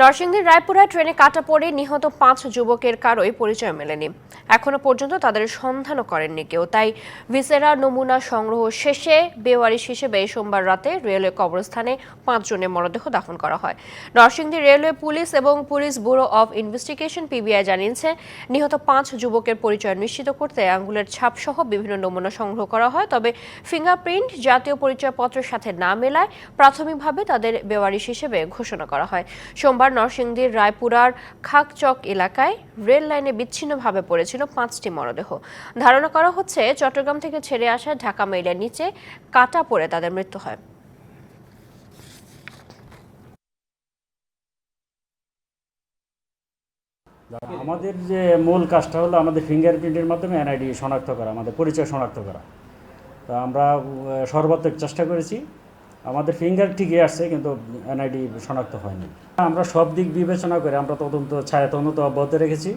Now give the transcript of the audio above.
নরসিংদীর রায়পুরায় ট্রেনে কাটা পড়ে নিহত পাঁচ যুবকের কারোই পরিচয় মেলেনি। এখনও পর্যন্ত তাদের সন্ধানও করেননি কেউ। তাই ভিসেরা নমুনা সংগ্রহ শেষে বেওয়ারিশ হিসেবে সোমবার রাতে রেলওয়ে কবরস্থানে পাঁচজনের মরদেহ দাফন করা হয়। নরসিংদী রেলওয়ে পুলিশ এবং police bureau of investigation PBI জানিয়েছে, নিহত পাঁচ যুবকের পরিচয় নিশ্চিত করতে আঙ্গুলের ছাপসহ বিভিন্ন নমুনা সংগ্রহ করা হয়, তবে ফিঙ্গারপ্রিন্ট জাতীয় পরিচয়পত্রের সাথে না মেলায় প্রাথমিকভাবে তাদের বেওয়ারিশ হিসেবে ঘোষণা করা হয়। সোমবার নরসিংদীর রায়পুরার খাকচক এলাকায় রেল লাইনে বিচ্ছিন্নভাবে পড়েছিল পাঁচটি মরদেহ। ধারণা করা হচ্ছে চট্টগ্রাম থেকে ছেড়ে আসা ঢাকা মেইলের নিচে কাটা পড়ে তাদের মৃত্যু হয়। আমাদের যে মূল কাজটা হলো আমাদের ফিঙ্গারপ্রিন্টের মাধ্যমে এনআইডি শনাক্ত করা, আমাদের পরিচয় শনাক্ত করা। তো আমরা সর্বাত্মক চেষ্টা করেছি। আমাদের ফিঙ্গার ঠিকই আসছে কিন্তু এনআইডি শনাক্ত হয়নি। আমরা সব দিক বিবেচনা করে আমরা তদন্ত ছায়া তদন্ত অব্যাহত রেখেছি।